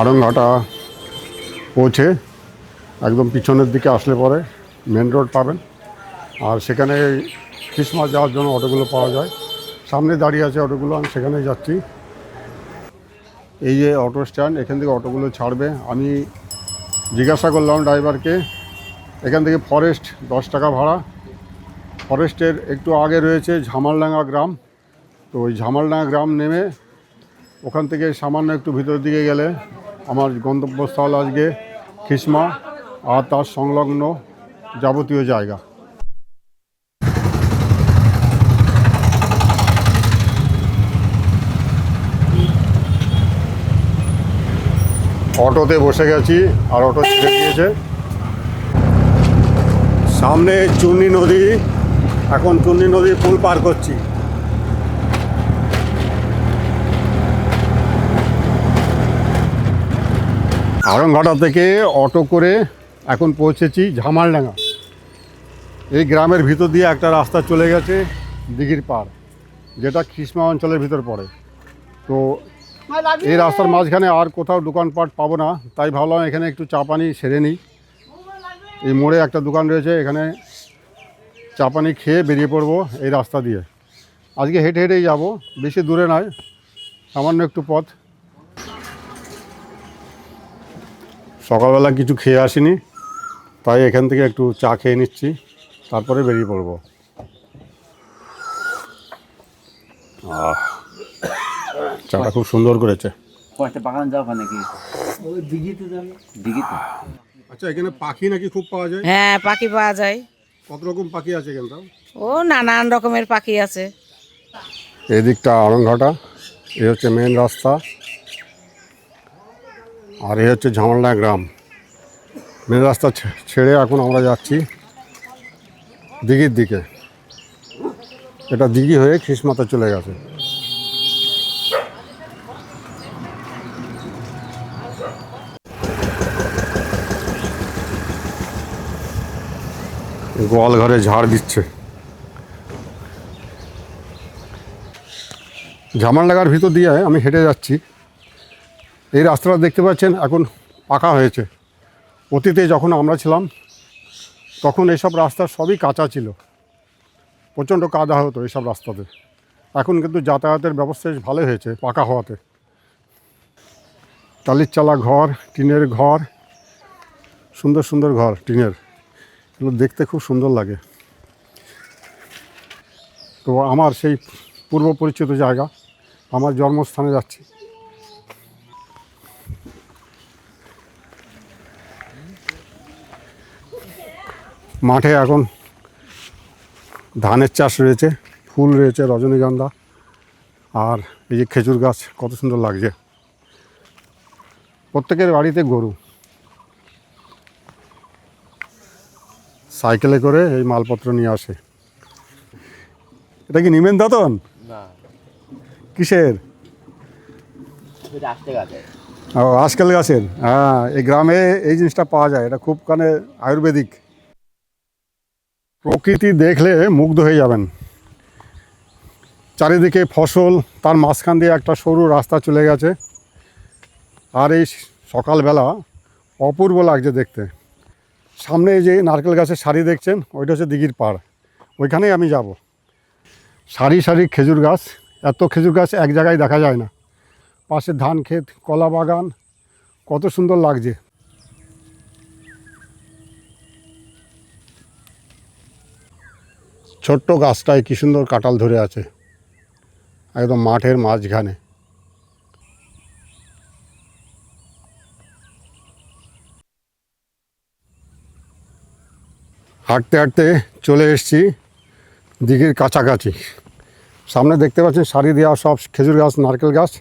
আড়ংঘাটা পৌঁছে একদম পিছনের দিকে আসলে পরে মেন রোড পাবেন। আর সেখানে খ্রিসমাস যাওয়ার জন্য অটোগুলো পাওয়া যায়। সামনে দাঁড়িয়ে আছে অটোগুলো, আমি সেখানেই যাচ্ছি। এই যে অটো স্ট্যান্ড এখান থেকে অটোগুলো ছাড়বে। আমি জিজ্ঞাসা করলাম ড্রাইভারকে, এখান থেকে ফরেস্ট দশ টাকা ভাড়া। ফরেস্টের একটু আগে রয়েছে ঝামালডাঙ্গা গ্রাম। তো ওই ঝামালডাঙ্গা গ্রাম নেমে ওখান থেকে সামান্য একটু ভিতরের দিকে গেলে আমার গন্তব্যস্থল আজকে খিসমা আর তার সংলগ্ন যাবতীয় জায়গা। অটোতে বসে গেছি আর অটো ছেড়ে দিয়েছে। সামনে চুন্নি নদী, এখন চুন্নি নদীর পুল পার করছি। আরংঘাটা থেকে অটো করে এখন পৌঁছেছি ঝামালডাঙ্গা। এই গ্রামের ভিতর দিয়ে একটা রাস্তা চলে গেছে দিঘির পাড়, যেটা খ্রিসমা অঞ্চলের ভিতর পড়ে। তো এই রাস্তার মাঝখানে আর কোথাও দোকানপাট পাবো না, তাই ভাবলাম এখানে একটু চা পানি সেরে নিই। এই মোড়ে একটা দোকান রয়েছে, এখানে চা পানি খেয়ে বেরিয়ে পড়ব এই রাস্তা দিয়ে। আজকে হেঁটে হেঁটেই যাব, বেশি দূরে নয়, সামান্য একটু পথ। সকালবেলা কিছু খেয়ে আসিনি তাই এখান থেকে একটু চা খেয়ে নিচ্ছি তারপরে বেরিয়ে পড়ব। আহ, চাটা খুব সুন্দর করেছে। বাগান নাকি? ওই দিঘিতে? আচ্ছা এখানে পাখি নাকি খুব পাওয়া যায়? হ্যাঁ পাখি পাওয়া যায়। কত রকম পাখি আছে এখানটা ও নানান রকমের পাখি আছে। এদিকটা আরংঘাটা এই হচ্ছে মেন রাস্তা। আর এই হচ্ছে ঝামালনা গ্রাম। মেন রাস্তা ছেড়ে এখন আমরা যাচ্ছি দিঘির দিকে। এটা দিঘি হয়ে খ্রিসমাতে চলে গেছে। গোয়াল ঘরে ঝাড় দিচ্ছে। ঝামালডাঙ্গার ভিতর দিয়ে আমি হেঁটে যাচ্ছি। এই রাস্তাটা দেখতে পাচ্ছেন, এখন পাকা হয়েছে। অতীতে যখন আমরা ছিলাম, তখন এইসব রাস্তা সবই কাঁচা ছিল। প্রচণ্ড কাদা হতো এইসব রাস্তাতে। এখন কিন্তু যাতায়াতের ব্যবস্থা ভালো হয়েছে, পাকা হওয়াতে। টালির চালা ঘর, টিনের ঘর, সুন্দর সুন্দর ঘর টিনের। এগুলো দেখতে খুব সুন্দর লাগে। তো আমার সেই পূর্ব পরিচিত জায়গা, আমার জন্মস্থানে যাচ্ছি। মাঠে এখন ধানের চাষ রয়েছে ফুল রয়েছে রজনীগন্ধা আর এই যে খেজুর গাছ কত সুন্দর লাগছে। প্রত্যেকের বাড়িতে গরু। সাইকেলে করে এই মালপত্র নিয়ে আসে। এটা কি নিমেন দাতন কিসের? ও আজকাল গাছের? হ্যাঁ এই গ্রামে এই জিনিসটা পাওয়া যায়। এটা খুব কানে আয়ুর্বেদিক। প্রকৃতি দেখলে মুগ্ধ হয়ে যাবেন। চারিদিকে ফসল, তার মাঝখান দিয়ে একটা সরু রাস্তা চলে গেছে। আর এই সকালবেলা অপূর্ব লাগছে দেখতে। সামনে যে নারকেল গাছের সারি দেখছেন, ওইটা হচ্ছে দিঘির পাড়। ওইখানেই আমি যাব। সারি সারি খেজুর গাছ, এত খেজুর গাছ এক জায়গায় দেখা যায় না। পাশে ধান ক্ষেত, কলা বাগান, কত সুন্দর লাগছে। ছোট্ট গাছটায় কি সুন্দর কাঁঠাল ধরে আছে। একদম মাঠের মাঝখানে। হাঁটতে হাঁটতে চলে এসেছি দিঘির কাছাকাছি। সামনে দেখতে পাচ্ছেন সারি দেওয়া সব খেজুর গাছ, নারকেল গাছ।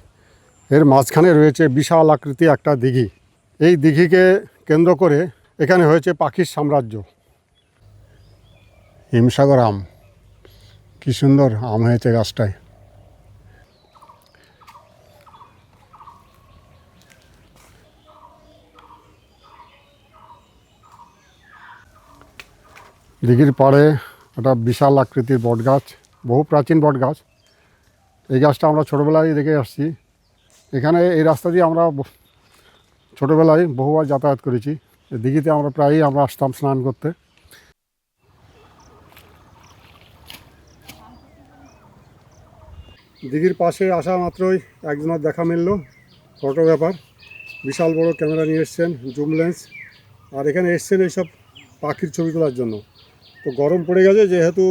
এর মাঝখানে রয়েছে বিশাল আকৃতি একটা দিঘি। এই দিঘিকে কেন্দ্র করে এখানে হয়েছে পাখির সাম্রাজ্য। হিমসাগর আম। কি সুন্দর আম হয়েছে গাছটায়। দিঘির পাড়ে একটা বিশাল আকৃতির বট গাছ বহু প্রাচীন বট গাছ এই গাছটা আমরা ছোটোবেলায় দেখে আসছি। এখানে এই রাস্তা দিয়ে আমরা ছোটোবেলায় বহুবার যাতায়াত করেছি। দিঘিতে আমরা প্রায়ই আমরা আসতাম স্নান করতে। দিঘির পাশে আসা মাত্রই একজনের দেখা মিলল ফটোগ্রাফার। বিশাল বড় ক্যামেরা নিয়ে এসছেন জুম লেন্স। আর এখানে এসছেন এইসব পাখির ছবি তোলার জন্য। তো গরম পড়ে গেছে যেহেতু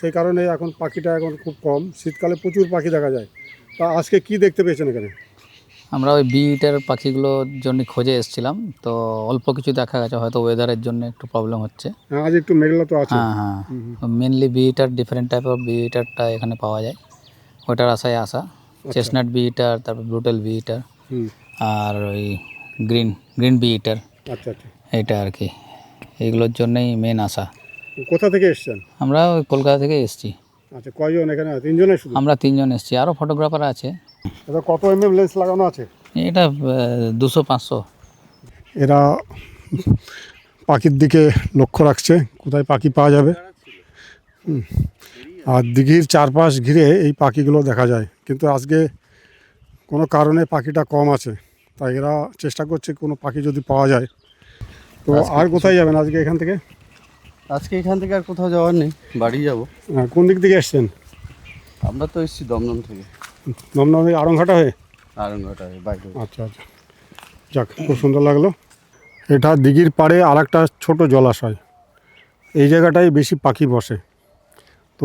সেই কারণে এখন পাখিটা এখন খুব কম। শীতকালে প্রচুর পাখি দেখা যায়। তা আজকে কি দেখতে পেয়েছেন এখানে? আমরা ওই বিটার পাখিগুলোর জন্য খোঁজে এসেছিলাম। তো অল্প কিছু দেখা গেছে হয়তো ওয়েদারের জন্য একটু প্রবলেম হচ্ছে। হ্যাঁ আজ একটু মেঘলা তো আছে। হ্যাঁ হ্যাঁ। Mainly bee eater different type of বিটারটা এখানে পাওয়া যায়। ওটার আশায় আসা। চেস্টনাট বি ইটার তারপর ব্রুটেল বি ইটার আর ওই গ্রিন গ্রিন বিটার। আচ্ছা আচ্ছা। এইটা আর কি। এইগুলোর জন্যই মেন আশা। কোথা থেকে এসছেন? আমরা ওই কলকাতা থেকে এসেছি। আচ্ছা কয়জন এখানে? তিনজনে শুধু? আমরা তিনজন এসেছি। আরও ফটোগ্রাফার আছে। এটা কত এম এম লেন্স লাগানো আছে? এটা দুশো পাঁচশো। এরা পাখির দিকে লক্ষ্য রাখছে। কোথায় পাখি পাওয়া যাবে। আর দিঘির চারপাশ ঘিরে এই পাখিগুলো দেখা যায়। কিন্তু আজকে কোনো কারণে পাখিটা কম আছে তাই এরা চেষ্টা করছে কোনো পাখি যদি পাওয়া যায়। তো আর কোথায় যাবেন আজকে এখান থেকে? আজকে এখান থেকে আর কোথাও যাওয়ার নেই বাড়ি যাব। হ্যাঁ, কোন দিক থেকে এসছেন? আমরা তো এসেছি দমদম থেকে। দমদম থেকে আরংঘাটা হয়ে আরঙ্গটা বাইরে। আচ্ছা আচ্ছা। যাক খুব সুন্দর লাগল। এটা দিঘির পাড়ে আর একটা ছোটো জলাশয়। এই জায়গাটায় বেশি পাখি বসে।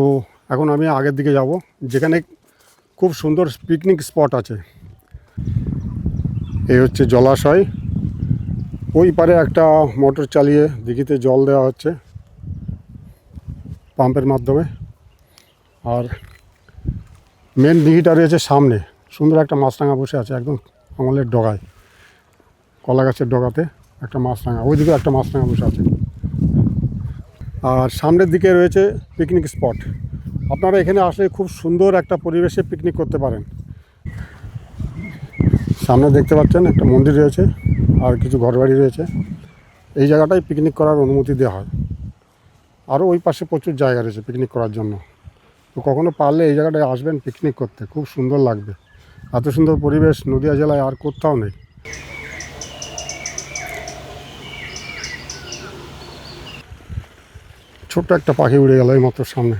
তো এখন আমি আগের দিকে যাব। যেখানে খুব সুন্দর পিকনিক স্পট আছে। এই হচ্ছে জলাশয়। ওই পারে একটা মোটর চালিয়ে দিঘিতে জল দেওয়া হচ্ছে। পাম্পের মাধ্যমে। আর মেন দিঘিটা রয়েছে সামনে। সুন্দর একটা মাছরাঙা বসে আছে একদম আমলের ডগায়। কলা গাছের ডগাতে একটা মাছরাঙা। ওইদিকে একটা মাছরাঙা বসে আছে। আর সামনের দিকে রয়েছে পিকনিক স্পট আপনারা এখানে আসলে খুব সুন্দর একটা পরিবেশে পিকনিক করতে পারেন। সামনে দেখতে পাচ্ছেন একটা মন্দির রয়েছে আর কিছু ঘরবাড়ি রয়েছে। এই জায়গাটায় পিকনিক করার অনুমতি দেওয়া হয়। আরও ওই পাশে প্রচুর জায়গা রয়েছে পিকনিক করার জন্য। তো কখনো পারলে এই জায়গাটায় আসবেন পিকনিক করতে। খুব সুন্দর লাগবে। এত সুন্দর পরিবেশ নদিয়া জেলায় আর কোথাও নেই। ছোট্ট একটা পাখি উড়ে গেল এই মাত্র সামনে।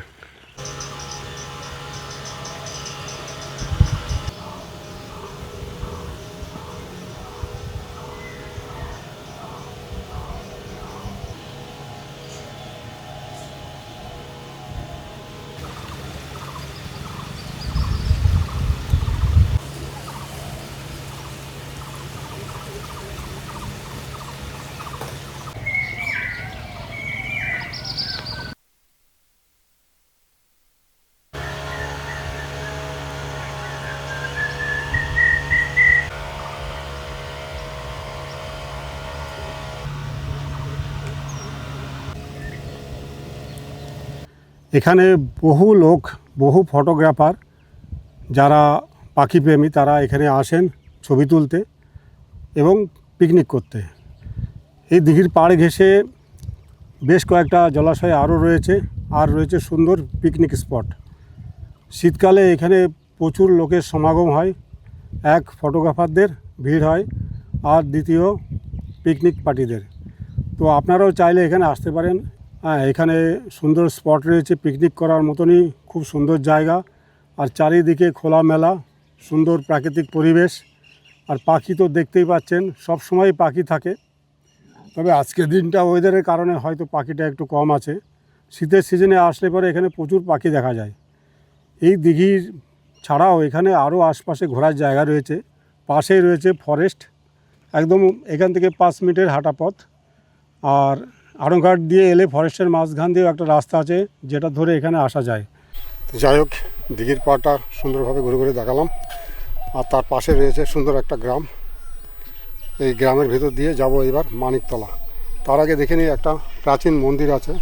এখানে বহু লোক, বহু ফটোগ্রাফার যারা পাখিপ্রেমী, তারা এখানে আসেন ছবি তুলতে এবং পিকনিক করতে। এই দিঘির পাড় ঘেঁষে বেশ কয়েকটা জলাশয় আরও রয়েছে, আর রয়েছে সুন্দর পিকনিক স্পট শীতকালে এখানে প্রচুর লোকের সমাগম হয়, এক ফটোগ্রাফারদের ভিড় হয়, আর দ্বিতীয় পিকনিক পার্টিদের তো আপনারাও চাইলে এখানে আসতে পারেন হ্যাঁ এখানে সুন্দর স্পট রয়েছে পিকনিক করার মতনই, খুব সুন্দর জায়গা। আর চারিদিকে খোলামেলা, সুন্দর প্রাকৃতিক পরিবেশ। আর পাখি তো দেখতেই পাচ্ছেন, সব সময় পাখি থাকে। তবে আজকের দিনটা ওয়েদারের কারণে হয়তো পাখিটা একটু কম আছে। শীতের সিজনে আসলে পরে এখানে প্রচুর পাখি দেখা যায়। এই দিঘির ছাড়াও এখানে আরও আশপাশে ঘোরার জায়গা রয়েছে। পাশেই রয়েছে ফরেস্ট একদম এখান থেকে পাঁচ মিনিটের হাঁটা পথ আর আড়ংঘাট দিয়ে এলে ফরেস্টের মাঝখান দিয়েও একটা রাস্তা আছে, যেটা ধরে এখানে আসা যায়। যাই হোক, দিঘির পাড়টা সুন্দরভাবে ঘুরে ঘুরে দেখালাম। আর তার পাশে রয়েছে সুন্দর একটা গ্রাম। এই গ্রামের ভেতর দিয়ে যাব এবার মানিকতলা। তার আগে দেখে নিই একটা প্রাচীন মন্দির আছে,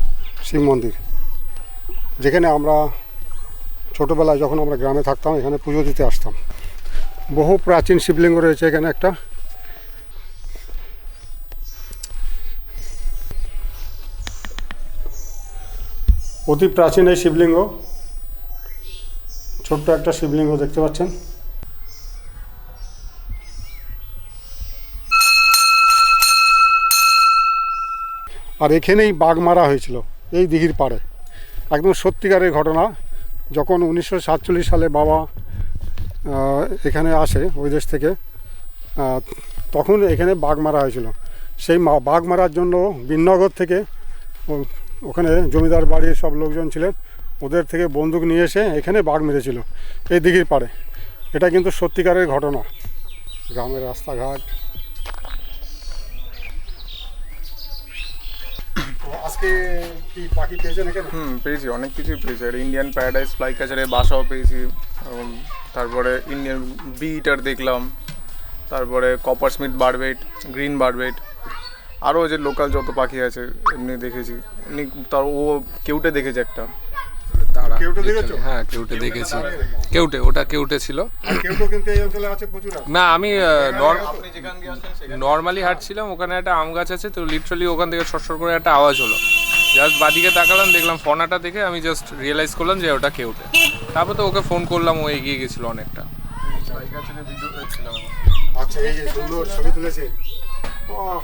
শিব মন্দির। যেখানে আমরা ছোটোবেলায় যখন আমরা গ্রামে থাকতাম, এখানে পুজো দিতে আসতাম। বহু প্রাচীন শিবলিঙ্গ রয়েছে এখানে একটা। অতি প্রাচীন এই শিবলিঙ্গ। ছোট্ট একটা শিবলিঙ্গ দেখতে পাচ্ছেন। আর এখানেই বাঘ মারা হয়েছিল, এই দিঘির পাড়ে। একদম সত্যিকারের ঘটনা, যখন উনিশশো সাতচল্লিশ সালে বাবা এখানে আসে ওই দেশ থেকে তখন এখানে বাঘ মারা হয়েছিল। সেই বাঘ মারার জন্য বিনগর থেকে ওখানে জমিদার বাড়ির সব লোকজন ছিলেন, ওদের থেকে বন্দুক নিয়ে এসে এখানে বাঘ মেরেছিল, এই দিঘির পাড়ে। এটা কিন্তু সত্যিকারের ঘটনা। গ্রামের রাস্তাঘাট। আজকে হুম, পেয়েছি, অনেক পেয়েছি। ইন্ডিয়ান বাসাও পেয়েছি তারপরে ইন্ডিয়ান বি ইটার দেখলাম, তারপরে coppersmith barbet green barbet আরও যে লোকাল যত পাখি আছে এমনি দেখেছি। এমনি তার ও কেউটে দেখেছে একটা। তারা কেউটে হ্যাঁ কেউটে দেখেছি। কেউটে ওটা কেউটে ছিল। আর কেউ তো কিন্তু এই অঞ্চলে আছে প্রচুর আছে। না আমি নর্মালি হাঁটছিলাম ওখানে একটা আম গাছ আছে তো লিটারালি ওখান থেকে সরসর করে একটা আওয়াজ হলো। জাস্ট বাদিকে তাকালাম দেখলাম ফোনাটা দেখে আমি জাস্ট রিয়েলাইজ করলাম যে ওটা কেউটে। তারপর তো ওকে ফোন করলাম ও এগিয়ে গেছিল অনেকটা। আচ্ছা এই যে সুন্দর ছবি তুলেছে। বাহ,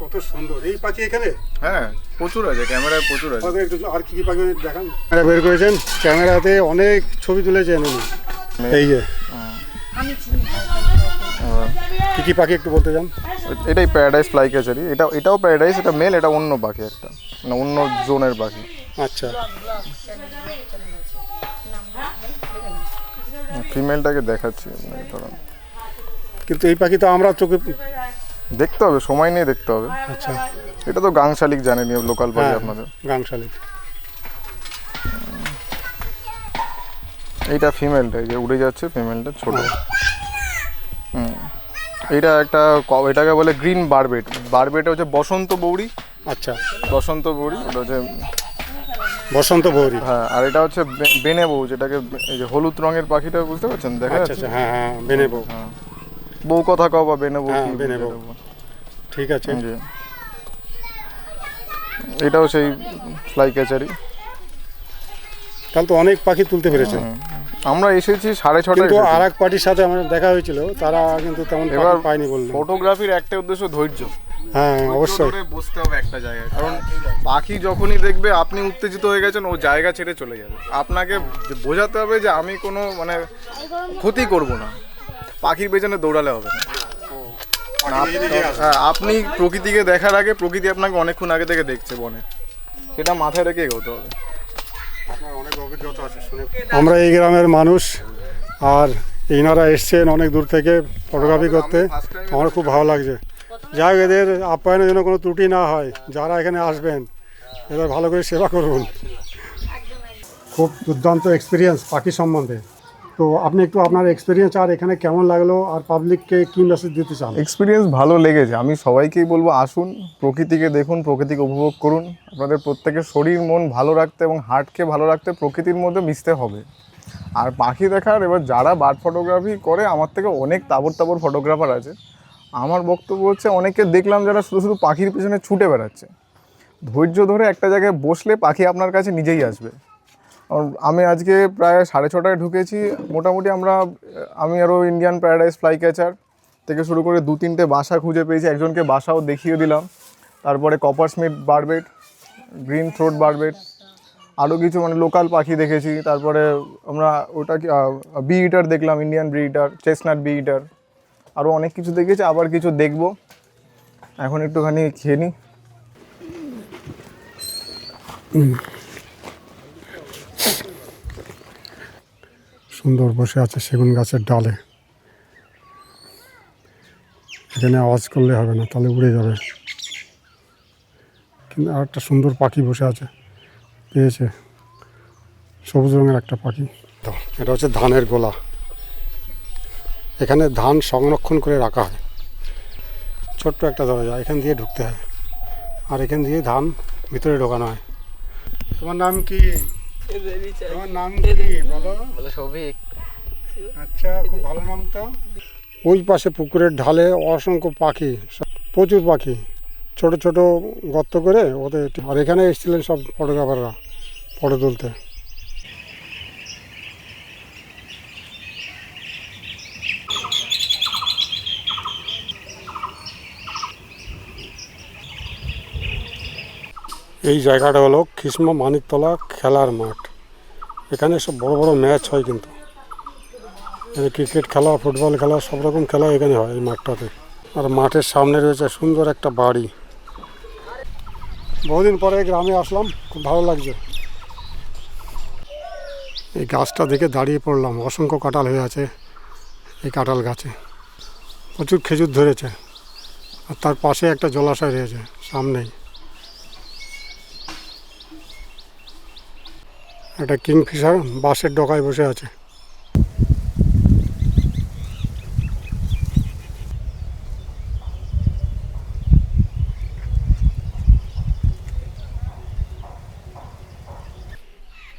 কত সুন্দর। এই পাখি এখানে? হ্যাঁ প্রচুর আছে ক্যামেরায় প্রচুর আছে। একটু আর কি কি পাখি দেখান। ক্যামেরা বের করেছেন ক্যামেরাতে অনেক ছবি তুলেছেন উনি। এই যে। কি কি পাখি একটু বলতে চান? এটাই প্যারাডাইস ফ্লাই ক্যাচারই এটা এটাও প্যারাডাইস এটা মেল এটা অন্য পাখি একটা। মানে অন্য জোনের পাখি। আচ্ছা। ফিমেলটাকে দেখাচ্ছি। আপনাকে দাঁড়ান। কিন্তু এই পাখি তো আমরা চোখে দেখতে হবে সময় নিয়ে দেখতে হবে। আচ্ছা। এটা তো গাং শালিক জানেনি লোকাল পাখি হ্যাঁ আপনাদের। গাংশালিক এইটা ফিমেলটা এই যে উড়ে যাচ্ছে ফিমেলটা ছোট। হুম। এইটা একটা এটাকে বলে গ্রিন বারবেট বারবেট হচ্ছে বসন্ত বৌড়ি। আচ্ছা। বসন্ত বৌড়ি ওটা হচ্ছে বসন্ত বৌরি হ্যাঁ আর এটা হচ্ছে বেনে বউ যেটাকে এই যে হলুদ রঙের পাখিটা বুঝতে পারছেন? দেখা আচ্ছা যাচ্ছে? আচ্ছা হ্যাঁ হ্যাঁ বেনে বউ হ্যাঁ। বউ কথা কও বা বেনে বউ হ্যাঁ, কি বেনে বউ। ঠিক আছে। জি। এটাও সেই ফ্লাই ক্যাচারই তাহলে তো অনেক পাখি তুলতে পেরেছে। আমরা এসেছি সাড়ে ছটায় কিন্তু এসেছি। আর এক পার্টির সাথে আমার দেখা হয়েছিল তারা কিন্তু তেমন এবার পাখি পায়নি বলল। ফটোগ্রাফির একটা উদ্দেশ্য ধৈর্য। হ্যাঁ অবশ্যই। ধরে বসতে হবে একটা জায়গায়। কারণ পাখি যখনই দেখবে আপনি উত্তেজিত হয়ে গেছেন ও জায়গা ছেড়ে চলে যাবে। আপনাকে যে বোঝাতে হবে যে আমি কোনো মানে ক্ষতি করব না। পাখির পেছনে দৌড়ালে হবে। না হ্যাঁ, আপনি প্রকৃতিকে দেখার আগে প্রকৃতি আপনাকে অনেকক্ষণ আগে থেকে দেখছে বনে। সেটা মাথায় রেখে এগোতে হবে। আমরা এই গ্রামের মানুষ আর ইনারা এসছেন অনেক দূর থেকে ফটোগ্রাফি করতে। আমার খুব ভালো লাগছে। যাই হোক এদের আপ্যায়নের জন্য কোনো ত্রুটি না হয়। যারা এখানে আসবেন এদের ভালো করে সেবা করুন। খুব দুর্দান্ত এক্সপিরিয়েন্স পাখি সম্বন্ধে। তো আপনি একটু আপনার এক্সপিরিয়েন্স আর এখানে কেমন লাগল? আর পাবলিককে কী মেসেজ দিতে চান? এক্সপিরিয়েন্স ভালো লেগেছে। আমি সবাইকেই বলব, আসুন, প্রকৃতিকে দেখুন, প্রকৃতিকে উপভোগ করুন। আপনাদের প্রত্যেকের শরীর, মন ভালো রাখতে এবং হার্টকে ভালো রাখতে প্রকৃতির মধ্যে মিশতে হবে। আর পাখি দেখার, এবার যারা বার্ড ফটোগ্রাফি করে, আমার থেকে অনেক তাবর তাবর ফটোগ্রাফার আছে। আমার বক্তব্য হচ্ছে অনেকে দেখলাম যারা শুধু শুধু পাখির পিছনে ছুটে বেড়াচ্ছে। ধৈর্য ধরে একটা জায়গায় বসলে পাখি আপনার কাছে নিজেই আসবে। আমি আজকে প্রায় সাড়ে ছটায় ঢুকেছি। মোটামুটি আমরা, আমি আরও ইন্ডিয়ান প্যারাডাইস ফ্লাই ক্যাচার থেকে শুরু করে দু তিনটে বাসা খুঁজে পেয়েছি। একজনকে বাসাও দেখিয়ে দিলাম। তারপরে coppersmith barbet green throat barbet আরও কিছু মানে লোকাল পাখি দেখেছি। তারপরে আমরা ওটা বি ইটার দেখলাম Indian bee eater chestnut bee eater আরও অনেক কিছু দেখেছি। আবার কিছু দেখব। এখন একটুখানি খেয়ে নিই সুন্দর বসে আছে সেগুন গাছের ডালে। এখানে আওয়াজ করলে হবে না তাহলে উড়ে যাবে। কিন্তু আর একটা সুন্দর পাখি বসে আছে পেয়েছে। সবুজ রঙের একটা পাখি। এটা হচ্ছে ধানের গোলা। এখানে ধান সংরক্ষণ করে রাখা হয়। ছোট্ট একটা দরজা এখান দিয়ে ঢুকতে হয়। আর এখান দিয়ে ধান ভিতরে ঢোকানো হয়। তোমার নাম কি? নাম কি? বলো। আচ্ছা ওই পাশে পুকুরের ঢালে অসংখ্য পাখি প্রচুর পাখি। ছোট ছোট গর্ত করে ওদের আর এখানে এসেছিলেন সব ফটোগ্রাফাররা ফটো তুলতে। এই জায়গাটা হলো খিসমা মানিকতলা খেলার মাঠ। এখানে সব বড় বড় ম্যাচ হয় কিন্তু। ক্রিকেট খেলা ফুটবল খেলা, সব রকম খেলা এখানে হয় এই মাঠটাতে। আর মাঠের সামনে রয়েছে সুন্দর একটা বাড়ি। বহুদিন পরে গ্রামে আসলাম, খুব ভালো লাগছে। এই গাছটা দেখে দাঁড়িয়ে পড়লাম, অসংখ্য কাঁঠাল হয়ে আছে এই কাঁঠাল গাছে। প্রচুর খেজুর ধরেছে, আর তার পাশে একটা জলাশয় রয়েছে, সামনেই। একটা কিংফিশার বাসের ডগায় বসে আছে।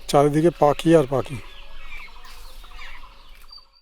চারিদিকে পাখি আর পাখি।